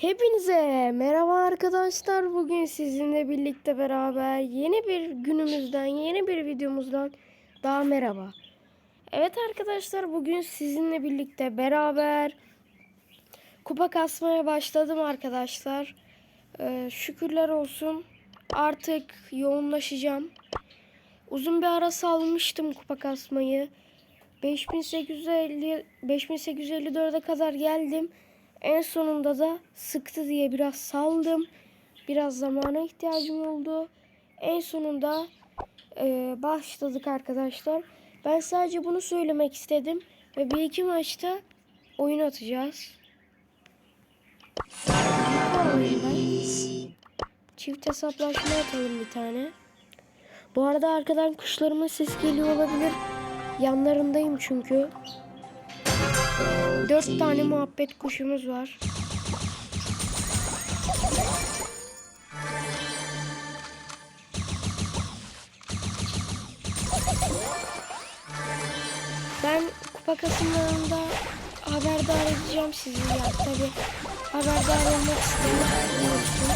Hepinize merhaba arkadaşlar. Bugün sizinle birlikte beraber yeni bir günümüzden, yeni bir videomuzdan daha merhaba. Evet arkadaşlar bugün sizinle birlikte beraber kupa kasmaya başladım arkadaşlar. Ee, şükürler olsun. Artık yoğunlaşacağım. Uzun bir ara salmıştım kupa kasmayı. 5850 5854'e kadar geldim. En sonunda da sıktı diye biraz saldım. Biraz zamana ihtiyacım oldu. En sonunda e, başladık arkadaşlar. Ben sadece bunu söylemek istedim. Ve bir iki maçta oyun atacağız. Çift hesaplaşma atalım bir tane. Bu arada arkadan kuşlarımın ses geliyor olabilir. Yanlarındayım çünkü. Dört tane muhabbet kuşumuz var. Ben kupa kasımlarında haberdar edeceğim sizi ya tabi haberdar olmak isteyen olursun.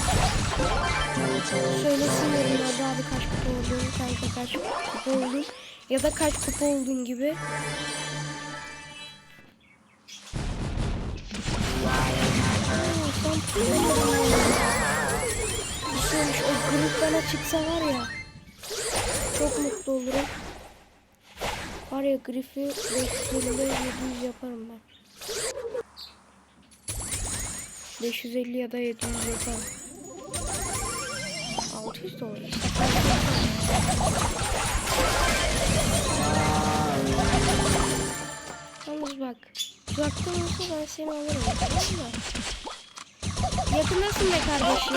Söylesin yorumlarda abi kaç kupa oldun, kanka kaç kupa oldun ya da kaç kupa oldun gibi. Güzelmiş o grup bana çıksa var ya çok mutlu olurum. Var ya grifi 550 700 yaparım ben. 550 ya da 700 yaparım. 600 de olur işte. Yalnız bak uzaktan olsa ben seni alırım. Tamam mı? Yakındasın be kardeşim.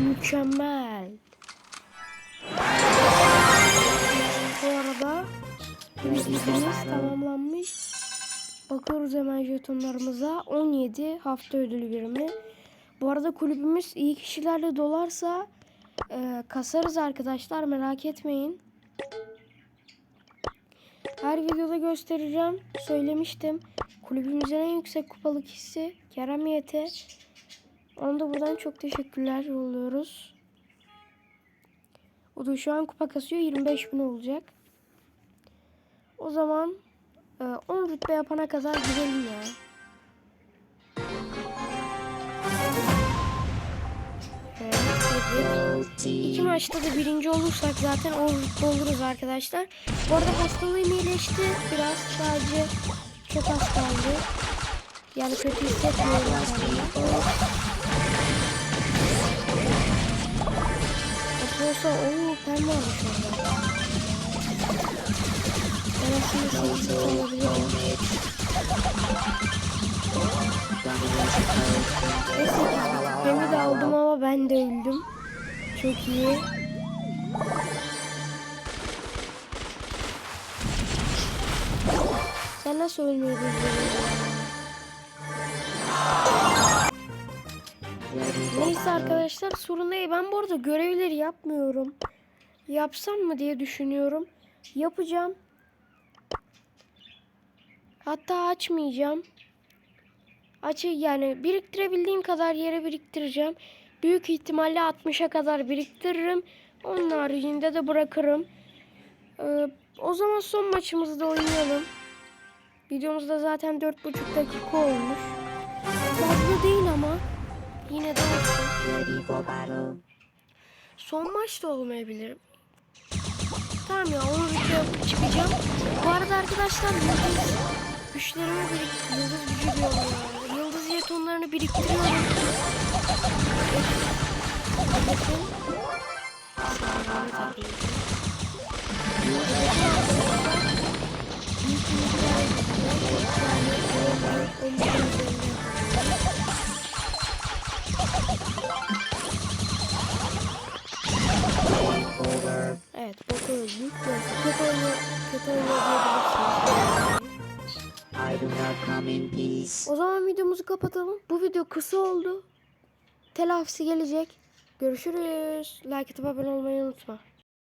Mükemmel. Bu arada bizimiz tamamlanmış. Bakıyoruz hemen jetonlarımıza. 17 hafta ödülü birimi. Bu arada kulübümüz iyi kişilerle dolarsa e, kasarız arkadaşlar merak etmeyin. Her videoda göstereceğim. Söylemiştim. Kulübümüzün en yüksek kupalı kişisi Kerem Yete. Ona da buradan çok teşekkürler yolluyoruz. O da şu an kupa kasıyor. 25 bin olacak. O zaman e, 10 rütbe yapana kadar gidelim ya. İki maçta da birinci olursak zaten 10 rütbe oluruz arkadaşlar. Bu arada hastalığım iyileşti. Biraz sadece çok az kaldı. Yani kötü hissetmiyorum kendimi. Olsa ooo pen varmış orada. Ben aslında seni satın alabilirim. Neyse pemi de aldım ama ben de öldüm. Çok iyi. Sen nasıl beceriyorsun? Neyse arkadaşlar sorun değil. Ben bu arada görevleri yapmıyorum. Yapsam mı diye düşünüyorum. Yapacağım. Hatta açmayacağım. Açı yani biriktirebildiğim kadar yere biriktireceğim. Büyük ihtimalle 60'a kadar biriktiririm. Onun haricinde de bırakırım. Ee, o zaman son maçımızı da oynayalım. Videomuzda zaten 4,5 dakika olmuş. Fazla değil ama. Yine de. Son maç da olmayabilir. Tamam ya onu video yapıp çıkacağım. Bu arada arkadaşlar yıldız güçlerimi birik yıldız gücü diyorum ya. Yıldız jetonlarını biriktiriyorum. Bakın. Sağlamı tabii O zaman videomuzu kapatalım. Bu video kısa oldu. Telafisi gelecek. Görüşürüz. Like atıp abone olmayı unutma.